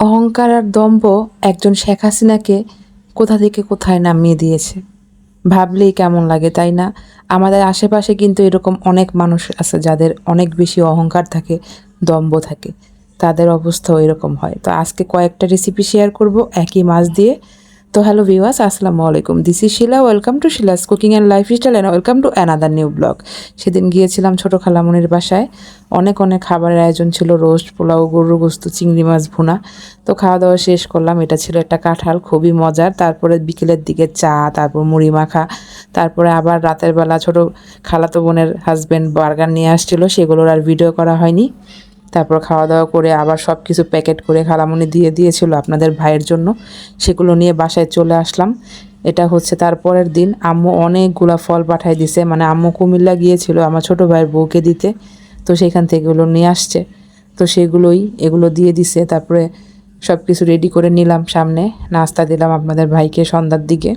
অহংকার আর দম্ভ একজন শেখ হাসিনাকে কোথা থেকে কোথায় নামিয়ে দিয়েছে? ভাবলেই কেমন লাগে, তাই না? আমাদের আশেপাশে কিন্তু এরকম অনেক মানুষ আছে যাদের অনেক বেশি অহংকার থাকে দম্ব থাকে। তাদের অবস্থাও এরকম হয়। তো আজকে কয়েকটা রেসিপি শেয়ার করব। একই মাছ দিয়ে তো হ্যালো ভিওয়াস আসসালামু আলাইকুম। This is Shila welcome to Shila's cooking and life style and welcome to another new blog সেদিন গিয়েছিলাম ছোটো খালামনির বাসায়। অনেক অনেক খাবারের আয়োজন ছিল, রোস্ট, পোলাও গরু গোস্ত, চিংড়ি মাছ, ভুনা। তো খাওয়া দাওয়া শেষ করলাম, এটা ছিল একটা কাঁঠাল, খুবই মজার। তারপরে বিকেলের দিকে চা, তারপর মুড়ি মাখা। তারপরে আবার রাতের বেলা ছোটো খালাতো বোনের হাজব্যান্ড বার্গার নিয়ে আসছিল, সেগুলোর আর ভিডিও করা হয়নি। তারপর খাওয়া দাওয়া করে আবার সব কিছু প্যাকেট করে খালামুনি দিয়ে দিয়েছিল আপনাদের ভাইয়ের জন্য। সেগুলো নিয়ে বাসায় চলে আসলাম। এটা হচ্ছে তারপরের দিন। আম্মু অনেকগুলা ফল পাঠাই দিছে। মানে আম্মু কুমিল্লা গিয়েছিল আমার ছোট ভাইয়ের বউকে দিতে। তো সেখান থেকে এগুলো নিয়ে আসছে। তো সেগুলোই এগুলো দিয়ে দিছে। তারপরে সব কিছু রেডি করে নিলাম সামনে। নাস্তা দিলাম আপনাদের ভাইকে সন্ধ্যার দিকে।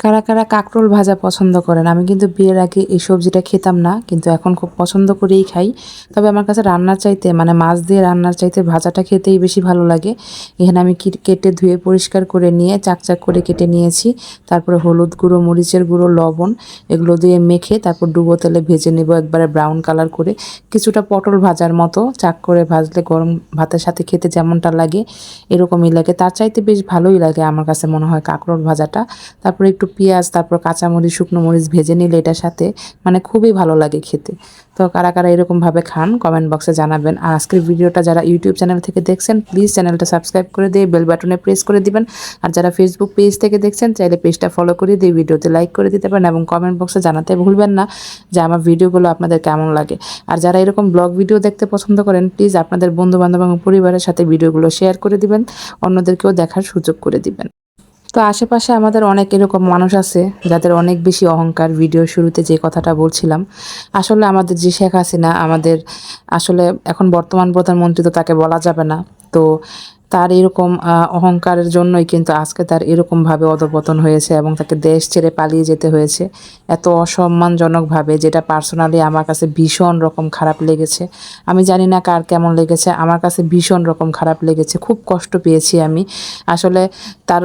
কারা কারা কাকরোল ভাজা পছন্দ করেন? আমি কিন্তু বিয়ের আগে এই সবজিটা খেতাম না, কিন্তু এখন খুব পছন্দ করেই খাই। তবে আমার কাছে রান্নার চাইতে মানে মাছ দিয়ে রান্নার চাইতে ভাজাটা খেতেই বেশি ভালো লাগে। এখানে আমি কেটে ধুয়ে পরিষ্কার করে নিয়ে চাকচাক করে কেটে নিয়েছি। তারপরে হলুদ গুঁড়ো, মরিচের গুঁড়ো, লবণ এগুলো দিয়ে মেখে তারপর ডুবো তেলে ভেজে নেব একবারে ব্রাউন কালার করে। কিছুটা পটল ভাজার মতো চাক করে ভাজলে গরম ভাতের সাথে খেতে যেমনটা লাগে, এরকমই লাগে। তার চাইতে বেশ ভালোই লাগে আমার কাছে মনে হয় কাঁকরোল ভাজাটা। তারপরে একটু পেঁয়াজ, তারপর কাঁচামরিচ, শুকনো মরিচ ভেজে নিলে এটার সাথে মানে খুবই ভালো লাগে খেতে। তো কারা কারা এরকমভাবে খান কমেন্ট বক্সে জানাবেন। আর আজকের ভিডিওটা যারা ইউটিউব চ্যানেল থেকে দেখছেন প্লিজ চ্যানেলটা সাবস্ক্রাইব করে দিয়ে বেল বাটনে প্রেস করে দিবেন। আর যারা ফেসবুক পেজ থেকে দেখছেন, চাইলে পেজটা ফলো করে দিয়ে ভিডিওতে লাইক করে দিতে পারেন এবং কমেন্ট বক্সে জানাতে ভুলবেন না যে আমার ভিডিওগুলো আপনাদের কেমন লাগে। আর যারা এরকম ব্লগ ভিডিও দেখতে পছন্দ করেন প্লিজ আপনাদের বন্ধু বান্ধব এবং পরিবারের সাথে ভিডিওগুলো শেয়ার করে দিবেন, অন্যদেরকেও দেখার সুযোগ করে দিবেন। তো আশেপাশে আমাদের অনেক এরকম মানুষ আছে, যাদের অনেক বেশি অহংকার। ভিডিও শুরুতে যে কথাটা বলছিলাম, আসলে আমাদের যে শেখ হাসিনা, আমাদের আসলে এখন বর্তমান প্রধানমন্ত্রী তো তাকে বলা যাবে না। তো তার এরকম অহংকারের জন্যই কিন্তু আজকে তার এরকমভাবে অধপতন হয়েছে এবং তাকে দেশ ছেড়ে পালিয়ে যেতে হয়েছে। এত অসম্মানজনকভাবে যেটা পার্সোনালি আমার কাছে ভীষণ রকম খারাপ লেগেছে। আমি জানি না কার কেমন লেগেছে, আমার কাছে ভীষণ রকম খারাপ লেগেছে, খুব কষ্ট পেয়েছি আমি। আসলে তার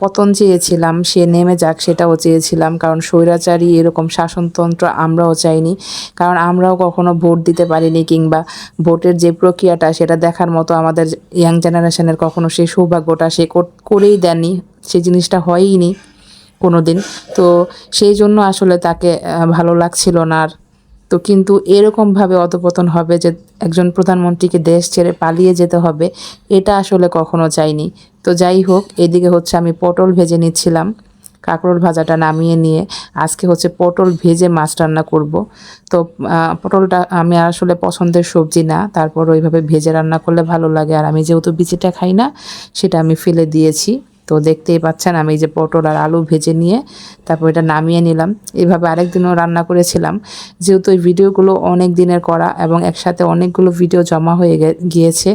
পতন চেয়েছিলাম, সে নেমে যাক সেটাও চেয়েছিলাম, কারণ স্বৈরাচারী এরকম শাসনতন্ত্র আমরাও চাইনি। কারণ আমরাও কখনো ভোট দিতে পারিনি কিংবা ভোটের যে প্রক্রিয়াটা সেটা দেখার মতো আমাদের ইয়াং জেনারেশনের কখনো সেই সৌভাগ্যটা সে কর- করেই দেননি, সে জিনিসটা হয়ইনি কোনো দিন তো সেই জন্য আসলে তাকে ভালো লাগছিল না আর। তো কিন্তু এরকমভাবে অধপতন হবে যে একজন প্রধানমন্ত্রীকে দেশ ছেড়ে পালিয়ে যেতে হবে, এটা আসলে কখনো চাইনি তো যাই হোক, এদিকে হচ্ছে আমি পটল ভেজে নিচ্ছিলাম। কাঁকরোল ভাজাটা নামিয়ে নিয়ে আজকে হচ্ছে পটল ভেজে মাছ রান্না করব। তো পটলটা আমি আসলে পছন্দের সবজি না, তারপর ওইভাবে ভেজে রান্না করলে ভালো লাগে। আর আমি যেহেতু বিচিটা খাই না, সেটা আমি ফেলে দিয়েছি। তো দেখতেই পাচ্ছেন আমি যে পটল আর আলু ভেজে নিয়ে তারপর এটা নামিয়ে নিলাম। এইভাবে আরেকদিনও রান্না করেছিলাম। যেহেতু এই ভিডিওগুলো অনেক দিনের করা এবং একসাথে অনেকগুলো ভিডিও জমা হয়ে গিয়েছে,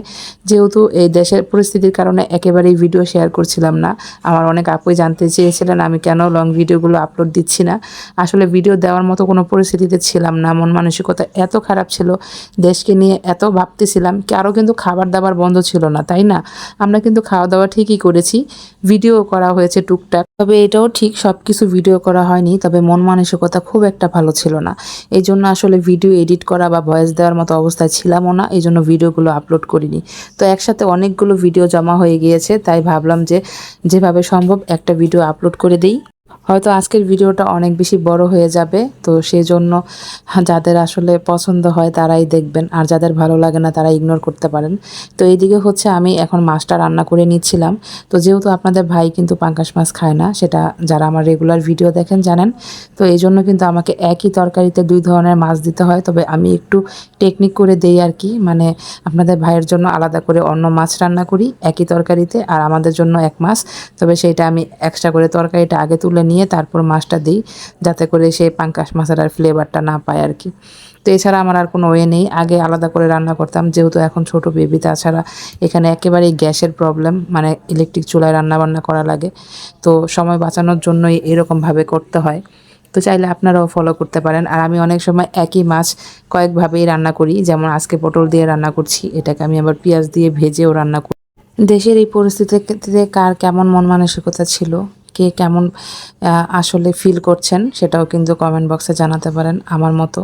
যেহেতু এই দেশের পরিস্থিতির কারণে একেবারেই ভিডিও শেয়ার করছিলাম না। আমার অনেক আপুই জানতে চেয়েছিলেন আমি কেন লং ভিডিওগুলো আপলোড দিচ্ছি না। আসলে ভিডিও দেওয়ার মতো কোনো পরিস্থিতিতে ছিলাম না। মন মানসিকতা এত খারাপ ছিল, দেশকে নিয়ে এত ভাবতেছিলাম, কি আরও কিন্তু খাবার দাবার বন্ধ ছিল না, তাই না? আমরা কিন্তু খাওয়া দাওয়া ঠিকই করেছি। ভিডিও করা হয়েছে টুকটাক। তবে এটাও ঠিক সব কিছু ভিডিও করা হয়নি, তবে মন মানসিকতা খুব একটা ভালো ছিল না। এই জন্য আসলে ভিডিও এডিট করা বা ভয়েস দেওয়ার মতো অবস্থায় ছিলামও না এই জন্য ভিডিওগুলো আপলোড করিনি। তো একসাথে অনেকগুলো ভিডিও জমা হয়ে গিয়েছে, তাই ভাবলাম যে যেভাবে সম্ভব একটা ভিডিও আপলোড করে দিই। হয়তো আজকের ভিডিওটা অনেক বেশি বড় হয়ে যাবে, তো সেই জন্য যাদের আসলে পছন্দ হয় তারাই দেখবেন, আর যাদের ভালো লাগে না তারা ইগনোর করতে পারেন। তো এইদিকে হচ্ছে আমি এখন মাছটা রান্না করে নিচ্ছিলাম। তো যেহেতু আপনাদের ভাই কিন্তু পাঙ্কাশ মাছ খায় না, সেটা যারা আমার রেগুলার ভিডিও দেখেন জানেন। তো এই জন্য কিন্তু আমাকে একই তরকারিতে দুই ধরনের মাছ দিতে হয়, তবে আমি একটু টেকনিক করে দেই আর কি। মানে আপনাদের ভাইয়ের জন্য আলাদা করে অন্য মাছ রান্না করি, একই তরকারিতে, আর আমাদের জন্য এক মাছ। তবে সেইটা আমি এক্সট্রা করে তরকারিটা আগে তুলে নিয়ে তারপর মাছটা দিই, যাতে করে সে পাঙ্কাশ মাছের আর ফ্লেভারটা না পায় আর কি। তো এছাড়া আমার আর কোনো ওয়ে নেই। আগে আলাদা করে রান্না করতাম, যেহেতু এখন ছোট বেবি তাছাড়া এখানে একেবারেই গ্যাসের প্রবলেম মানে ইলেকট্রিক চুলায় রান্না বান্না করা লাগে। তো সময় বাঁচানোর জন্যই এরকমভাবে করতে হয়। তো চাইলে আপনারাও ফলো করতে পারেন। আর আমি অনেক সময় একই মাছ কয়েকভাবেই রান্না করি, যেমন আজকে পটল দিয়ে রান্না করছি, এটাকে আমি আবার পেঁয়াজ দিয়ে ভেজেও রান্না করি। দেশের এই পরিস্থিতিতে কার কেমন মন মানসিকতা ছিল? কে কেমন আসলে ফিল করছেন সেটাও কিন্তু কমেন্ট বক্সে জানাতে পারেন আমার মতো।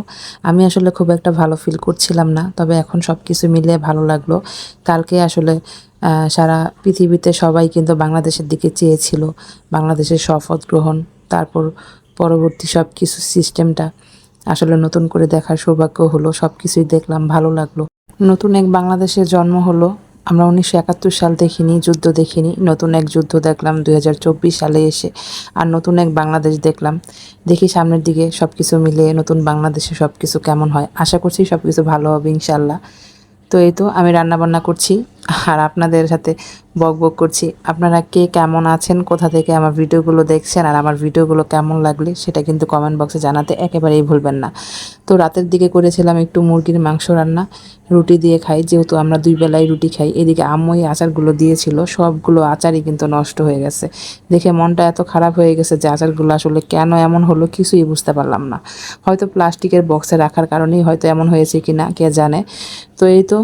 আমি আসলে খুব একটা ভালো ফিল করছিলাম না, তবে এখন সব কিছু মিলিয়ে ভালো লাগল। কালকে আসলে সারা পৃথিবীতে সবাই কিন্তু বাংলাদেশের দিকে চেয়েছিল, বাংলাদেশের শপথ গ্রহণ, তারপর পরবর্তী সব কিছু সিস্টেমটা আসলে নতুন করে দেখার সৌভাগ্য হলো সব কিছুই দেখলাম, ভালো লাগল। নতুন এক বাংলাদেশের জন্ম হলো আমরা উনিশশো একাত্তর সাল দেখিনি, যুদ্ধ দেখিনি। নতুন এক যুদ্ধ দেখলাম দুই হাজার চব্বিশ সালে এসে। আর নতুন এক বাংলাদেশ দেখলাম। দেখি সামনের দিকে সব কিছু মিলে নতুন বাংলাদেশে সব কিছু কেমন হয়। আশা করছি সব কিছু ভালো হবে ইনশাল্লাহ তো এই তো আমি রান্না বান্না করছি। আর আপনাদের সাথে বক বক করছি। আপনারা কে কেমন আছেন, কোথা থেকে আমার ভিডিওগুলো দেখছেন আর আমার ভিডিওগুলো কেমন লাগলে সেটা কিন্তু কমেন্ট বক্সে জানাতে একেবারেই ভুলবেন না। তো রাতের দিকে করেছিলাম একটু মুরগির মাংস রান্না, রুটি দিয়ে খাই, যেহেতু আমরা দুই বেলায় রুটি খাই, এদিকে আম্মু এই আচারগুলো দিয়েছিল, সবগুলো আচারই কিন্তু নষ্ট হয়ে গেছে। দেখে মনটা এত খারাপ হয়ে গেছে যে আচারগুলো আসলে কেন এমন হলো কিছুই বুঝতে পারলাম না। হয়তো প্লাস্টিকের বক্সে রাখার কারণেই হয়তো এমন হয়েছে কি না কে জানে। তো এই তো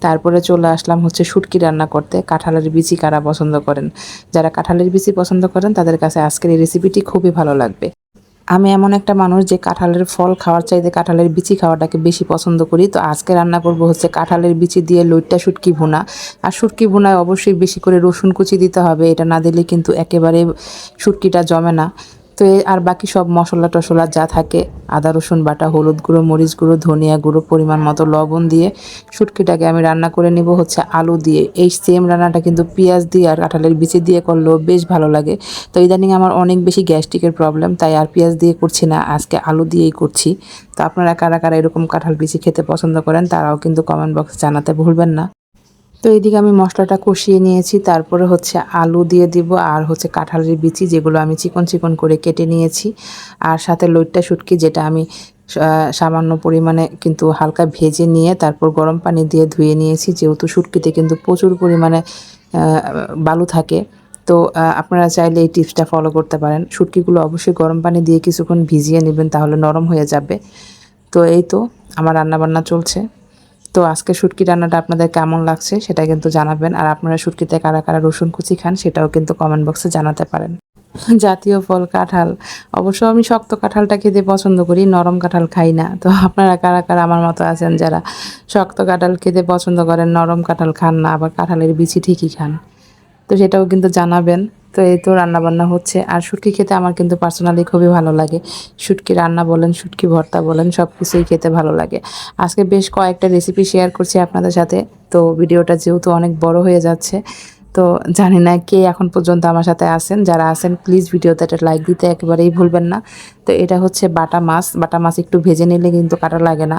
তারপরে চলে আসলাম হচ্ছে শুটকি রান্না করতে। কাঁঠালের বিচি কারা পছন্দ করেন? যারা কাঁঠালের বিচি পছন্দ করেন, তাদের কাছে আজকের এই রেসিপিটি খুবই ভালো লাগবে। আমি এমন একটা মানুষ যে কাঁঠালের ফল খাওয়ার চাইতে কাঁঠালের বিচি খাওয়াটাকে বেশি পছন্দ করি। তো আজকে রান্না করব হচ্ছে কাঁঠালের বিচি দিয়ে লইট্টা শুটকি ভুনা। আর শুটকি ভুনায় অবশ্যই বেশি করে রসুন কুচি দিতে হবে। এটা না দিলে কিন্তু একেবারে শুটকিটা জমে না। তো আর বাকি সব মশলা টশলা যা থাকে, আদা, রসুন বাটা, হলুদ গুঁড়ো, মরিচ গুঁড়ো, ধনিয়া গুঁড়ো, পরিমাণ মতো লবণ দিয়ে শুটকিটাকে আমি রান্না করে নিব হচ্ছে আলু দিয়ে। এই সেম রান্নাটা কিন্তু পেঁয়াজ দিয়ে আর কাঁঠালের বিচি দিয়ে করলেও বেশ ভালো লাগে। তো ইদানিং আমার অনেক বেশি গ্যাস্ট্রিকের প্রবলেম তাই আর পেঁয়াজ দিয়ে করছি না, আজকে আলু দিয়েই করছি। তো আপনারা কারা কারা এরকম কাঁঠাল বিচি খেতে পছন্দ করেন, তারাও কিন্তু কমেন্ট বক্সে জানাতে ভুলবেন না। তো এইদিকে আমি মশলাটা কষিয়ে নিয়েছি, তারপরে হচ্ছে আলু দিয়ে দিব আর হচ্ছে কাঁঠালের বিচি যেগুলো আমি চিকন চিকন করে কেটে নিয়েছি। আর সাথে লইট্টা শুটকি যেটা আমি সামান্য পরিমাণে কিন্তু হালকা ভেজে নিয়ে তারপর গরম পানি দিয়ে ধুয়ে নিয়েছি, যেহেতু শুটকিতে কিন্তু প্রচুর পরিমাণে বালু থাকে। তো আপনারা চাইলে এই টিপসটা ফলো করতে পারেন। শুটকিগুলো অবশ্যই গরম পানি দিয়ে কিছুক্ষণ ভিজিয়ে নেবেন, তাহলে নরম হয়ে যাবে। তো এই তো, আমার রান্নাবান্না চলছে। তো আজকে শুটকি রান্নাটা আপনাদের কেমন লাগছে সেটা কিন্তু জানাবেন। আর আপনারা শুটকিতে কারা কারা রসুন কুচি খান সেটাও কিন্তু কমেন্ট বক্সে জানাতে পারেন। জাতীয় ফল কাঁঠাল। অবশ্য আমি শক্ত কাঁঠালটা খেতে পছন্দ করি, নরম কাঁঠাল খাই না। তো আপনারা কারা কারা আমার মতো আছেন যারা শক্ত কাঁঠাল খেতে পছন্দ করেন, নরম কাঁঠাল খান না, আবার কাঁঠালের বিচি ঠিকই খান। তো সেটাও কিন্তু জানাবেন। তো এই তো রান্নাবান্না হচ্ছে। আর শুটকি খেতে আমার কিন্তু পার্সোনালি খুবই ভালো লাগে। শুটকি রান্না বলেন, শুটকি ভর্তা বলেন সব কিছুই খেতে ভালো লাগে। আজকে বেশ কয়েকটা রেসিপি শেয়ার করছি আপনাদের সাথে। তো ভিডিওটা যেহেতু অনেক বড় হয়ে যাচ্ছে তো জানি না কে এখন পর্যন্ত আমার সাথে আছেন, যারা আছেন প্লিজ ভিডিওতে একটা লাইক দিতে একেবারেই ভুলবেন না। তো এটা হচ্ছে বাটা মাছ বাটা মাছ একটু ভেজে নিলে কিন্তু কাটা লাগে না।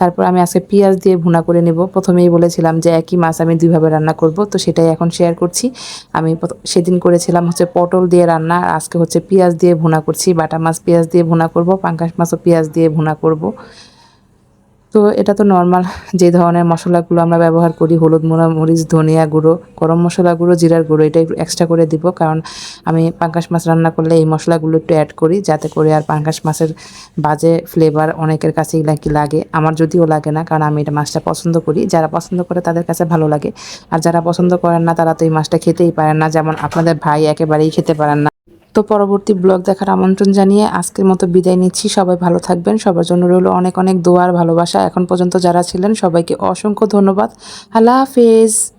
তারপর আমি আজকে পেঁয়াজ দিয়ে ভুনা করে নেব। প্রথমেই বলেছিলাম যে একই মাছ আমি দুইভাবে রান্না করব, তো সেটাই এখন শেয়ার করছি। আমি সেদিন করেছিলাম হচ্ছে পটল দিয়ে রান্না, আজকে হচ্ছে পেঁয়াজ দিয়ে ভুনা করছি। বাটা মাছ পেঁয়াজ দিয়ে ভুনা করব পাঙ্কাশ মাছও পেঁয়াজ দিয়ে ভুনা করব। তো এটা তো নর্মাল যে ধরনের মশলাগুলো আমরা ব্যবহার করি, হলুদ মোড়া মরিচ, ধনিয়া গুঁড়ো, গরম মশলা গুঁড়ো, জিরার গুঁড়ো, এটা একটু এক্সট্রা করে দিব। কারণ আমি পাঙ্কাশ মাছ রান্না করলে এই মশলাগুলো একটু অ্যাড করি যাতে করে আর পাঙ্কাশ মাছের বাজে ফ্লেভার অনেকের কাছেই নাকি লাগে। আমার যদিও লাগে না, কারণ আমি এটা মাছটা পছন্দ করি। যারা পছন্দ করে তাদের কাছে ভালো লাগে। আর যারা পছন্দ করেন না, তারা তো এই মাছটা খেতেই পারেন না। যেমন আপনাদের ভাই একেবারেই খেতে পারেন না। তো পরবর্তী ব্লগ দেখার আমন্ত্রণ জানিয়ে আজকের মতো বিদায় নিচ্ছি। সবাই ভালো থাকবেন। সবার জন্য রইল অনেক অনেক দোয়ার ভালোবাসা। এখন পর্যন্ত যারা ছিলেন, সবাইকে অসংখ্য ধন্যবাদ। আল্লাহ হাফেজ।